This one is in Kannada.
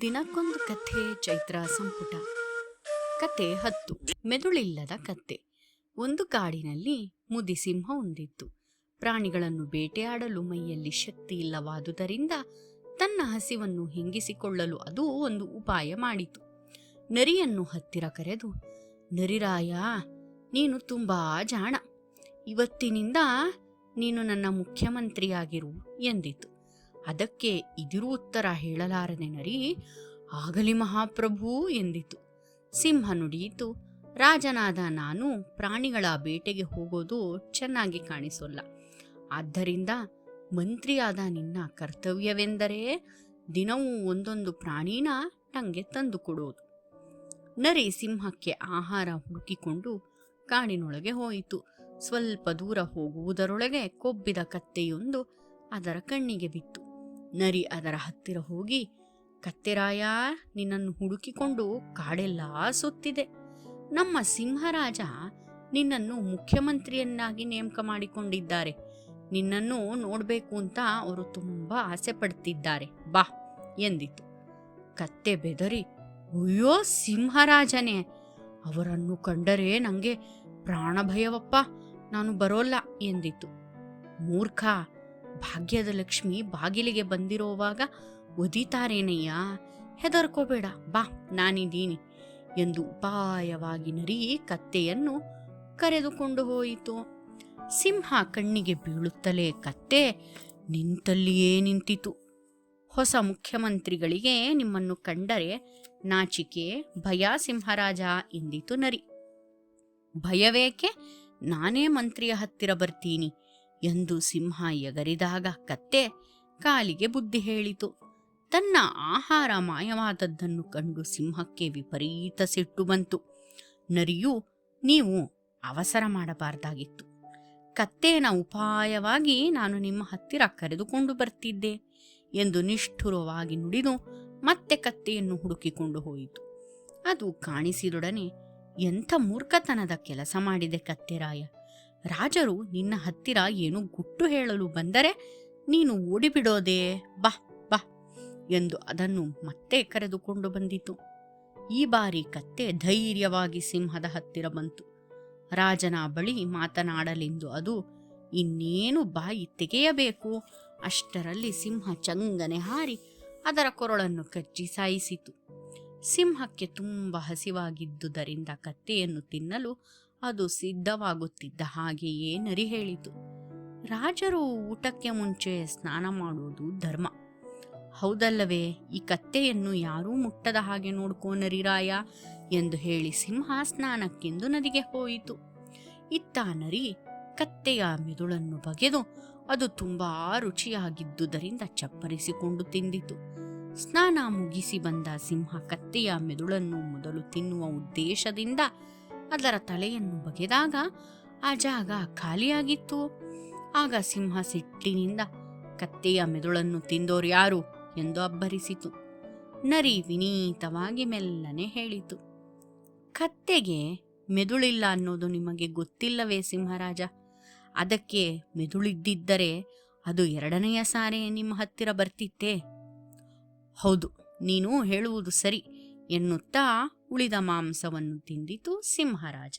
ದಿನಕ್ಕೊಂದು ಕಥೆ ಚೈತ್ರ ಸಂಪುಟ. ಕತೆ ಹತ್ತು. ಮೆದುಳಿಲ್ಲದ ಕತ್ತೆ. ಒಂದು ಕಾಡಿನಲ್ಲಿ ಮುದಿಸಿಂಹ ಹೊಂದಿತ್ತು. ಪ್ರಾಣಿಗಳನ್ನು ಬೇಟೆಯಾಡಲು ಮೈಯಲ್ಲಿ ಶಕ್ತಿ ಇಲ್ಲವಾದುದರಿಂದ ತನ್ನ ಹಸಿವನ್ನು ಹಿಂಗಿಸಿಕೊಳ್ಳಲು ಅದು ಒಂದು ಉಪಾಯ ಮಾಡಿತು. ನರಿಯನ್ನು ಹತ್ತಿರ ಕರೆದು, ನರಿರಾಯ, ನೀನು ತುಂಬಾ ಜಾಣ. ಇವತ್ತಿನಿಂದ ನೀನು ನನ್ನ ಮುಖ್ಯಮಂತ್ರಿಯಾಗಿರು ಎಂದಿತು. ಅದಕ್ಕೆ ಇದಿರು ಉತ್ತರ ಹೇಳಲಾರದೆ ನರಿ, ಆಗಲಿ ಮಹಾಪ್ರಭು ಎಂದಿತು. ಸಿಂಹ ನುಡಿಯಿತು ರಾಜನಾದ ನಾನು ಪ್ರಾಣಿಗಳ ಬೇಟೆಗೆ ಹೋಗೋದು ಚೆನ್ನಾಗಿ ಕಾಣಿಸೋಲ್ಲ. ಆದ್ದರಿಂದ ಮಂತ್ರಿಯಾದ ನಿನ್ನ ಕರ್ತವ್ಯವೆಂದರೆ ದಿನವೂ ಒಂದೊಂದು ಪ್ರಾಣಿನ ನಂಗೆ ತಂದು ಕೊಡೋದು. ನರಿ ಸಿಂಹಕ್ಕೆ ಆಹಾರ ಹುಡುಕಿಕೊಂಡು ಕಾಡಿನೊಳಗೆ ಹೋಯಿತು. ಸ್ವಲ್ಪ ದೂರ ಹೋಗುವುದರೊಳಗೆ ಕೊಬ್ಬಿದ ಕತ್ತೆಯೊಂದು ಅದರ ಕಣ್ಣಿಗೆ ಬಿತ್ತು. ನರಿ ಅದರ ಹತ್ತಿರ ಹೋಗಿ, ಕತ್ತೆರಾಯ, ನಿನ್ನನ್ನು ಹುಡುಕಿಕೊಂಡು ಕಾಡೆಲ್ಲ ಸುತ್ತಿದೆ. ನಮ್ಮ ಸಿಂಹರಾಜ ನಿನ್ನನ್ನು ಮುಖ್ಯಮಂತ್ರಿಯನ್ನಾಗಿ ನೇಮಕ ಮಾಡಿಕೊಂಡಿದ್ದಾರೆ. ನಿನ್ನನ್ನು ನೋಡಬೇಕು ಅಂತ ಅವರು ತುಂಬಾ ಆಸೆ ಪಡ್ತಿದ್ದಾರೆ. ಬಾ, ಎಂದಿತು. ಕತ್ತೆ ಬೆದರಿ, ಅಯ್ಯೋ, ಸಿಂಹರಾಜನೇ, ಅವರನ್ನು ಕಂಡರೆ ನನಗೆ ಪ್ರಾಣಭಯವಪ್ಪ. ನಾನು ಬರೋಲ್ಲ, ಎಂದಿತು. ಮೂರ್ಖ ಭಾಗ್ಯದ ಲಕ್ಷ್ಮಿ ಬಾಗಿಲಿಗೆ ಬಂದಿರೋವಾಗ ಒದಿತಾರೇನಯ್ಯ? ಹೆದರ್ಕೋಬೇಡ, ಬಾ, ನಾನಿದ್ದೀನಿ ಎಂದು ಉಪಾಯವಾಗಿ ನರಿ ಕತ್ತೆಯನ್ನು ಕರೆದುಕೊಂಡು ಹೋಯಿತು. ಸಿಂಹ ಕಣ್ಣಿಗೆ ಬೀಳುತ್ತಲೇ ಕತ್ತೆ ನಿಂತಲ್ಲಿಯೇ ನಿಂತಿತು. ಹೊಸ ಮುಖ್ಯಮಂತ್ರಿಗಳಿಗೆ ನಿಮ್ಮನ್ನು ಕಂಡರೆ ನಾಚಿಕೆ, ಭಯ ಸಿಂಹರಾಜ ಎಂದಿತು ನರಿ. ಭಯವೇಕೆ? ನಾನೇ ಮಂತ್ರಿಯ ಹತ್ತಿರ ಬರ್ತೀನಿ. ಎಂದು ಸಿಂಹ ಎಗರಿದಾಗ ಕತ್ತೆ ಕಾಲಿಗೆ ಬುದ್ಧಿ ಹೇಳಿತು. ತನ್ನ ಆಹಾರ ಮಾಯವಾದದ್ದನ್ನು ಕಂಡು ಸಿಂಹಕ್ಕೆ ವಿಪರೀತ ಸಿಟ್ಟು ಬಂತು. ನರಿಯು, ನೀವು ಅವಸರ ಮಾಡಬಾರ್ದಾಗಿತ್ತು. ಕತ್ತೇನ ಉಪಾಯವಾಗಿ ನಾನು ನಿಮ್ಮ ಹತ್ತಿರ ಕರೆದುಕೊಂಡು ಬರ್ತಿದ್ದೆ ಎಂದು ನಿಷ್ಠುರವಾಗಿ ನುಡಿದು ಮತ್ತೆ ಕತ್ತೆಯನ್ನು ಹುಡುಕಿಕೊಂಡು ಹೋಯಿತು. ಅದು ಕಾಣಿಸಿದೊಡನೆ ಎಂಥ ಮೂರ್ಖತನದ ಕೆಲಸ ಮಾಡಿದೆ ಕತ್ತೆರಾಯ. ರಾಜರು ನಿನ್ನ ಹತ್ತಿರ ಏನು ಗುಟ್ಟು ಹೇಳಲು ಬಂದರೆ ನೀನು ಓಡಿಬಿಡೋದೇ ಬಾ ಬಾ ಎಂದು ಅದನ್ನು ಮತ್ತೆ ಕರೆದುಕೊಂಡು ಬಂದಿತು. ಈ ಬಾರಿ ಕತ್ತೆ ಧೈರ್ಯವಾಗಿ ಸಿಂಹದ ಹತ್ತಿರ ಬಂತು. ರಾಜನ ಬಳಿ ಮಾತನಾಡಲೆಂದು ಅದು, ಇನ್ನೇನು ಬಾಯಿ ತೆಗೆಯಬೇಕು? ಅಷ್ಟರಲ್ಲಿ ಸಿಂಹ ಚಂಗನೆ ಹಾರಿ ಅದರ ಕೊರಳನ್ನು ಕಚ್ಚಿ ಸಾಯಿಸಿತು. ಸಿಂಹಕ್ಕೆ ತುಂಬ ಹಸಿವಾಗಿದ್ದುದರಿಂದ ಕತ್ತೆಯನ್ನು ತಿನ್ನಲು ಅದು ಸಿದ್ಧವಾಗುತ್ತಿದ್ದ ಹಾಗೆಯೇ ನರಿ ಹೇಳಿತು. ರಾಜರು ಊಟಕ್ಕೆ ಮುಂಚೆ ಸ್ನಾನ ಮಾಡುವುದು ಧರ್ಮ. ಹೌದಲ್ಲವೇ, ಈ ಕತ್ತೆಯನ್ನು ಯಾರೂ ಮುಟ್ಟದ ಹಾಗೆ ನೋಡ್ಕೋ ನರಿರಾಯ ಎಂದು ಹೇಳಿ ಸಿಂಹ ಸ್ನಾನಕ್ಕೆಂದು ನದಿಗೆ ಹೋಯಿತು. ಇತ್ತ ನರಿ ಕತ್ತೆಯ ಮೆದುಳನ್ನು ಬಗೆದು ಅದು ತುಂಬಾ ರುಚಿಯಾಗಿದ್ದುದರಿಂದ ಚಪ್ಪರಿಸಿಕೊಂಡು ತಿಂದಿತು. ಸ್ನಾನ ಮುಗಿಸಿ ಬಂದ ಸಿಂಹ ಕತ್ತೆಯ ಮೆದುಳನ್ನು ಮೊದಲು ತಿನ್ನುವ ಉದ್ದೇಶದಿಂದ ಅದರ ತಲೆಯನ್ನು ಬಗೆದಾಗ ಆ ಜಾಗ ಖಾಲಿಯಾಗಿತ್ತು. ಆಗ ಸಿಂಹ ಸಿಟ್ಟಿನಿಂದ ಕತ್ತೆಯ ಮೆದುಳನ್ನು ತಿಂದೋರು ಯಾರು ಎಂದು ಅಬ್ಬರಿಸಿತು. ನರಿ ವಿನೀತವಾಗಿ ಮೆಲ್ಲನೆ ಹೇಳಿತು, ಕತ್ತೆಗೆ ಮೆದುಳಿಲ್ಲ ಅನ್ನೋದು ನಿಮಗೆ ಗೊತ್ತಿಲ್ಲವೇ ಸಿಂಹರಾಜ? ಅದಕ್ಕೆ ಮೆದುಳಿದ್ದಿದ್ದರೆ ಅದು ಎರಡನೆಯ ಸಾರೆ ನಿಮ್ಮ ಹತ್ತಿರ ಬರ್ತಿತ್ತೇ? ಹೌದು, ನೀನು ಹೇಳುವುದು ಸರಿ ಎನ್ನುತ್ತಾ ಉಳಿದ ಮಾಂಸವನ್ನು ತಿಂದಿತು ಸಿಂಹರಾಜ.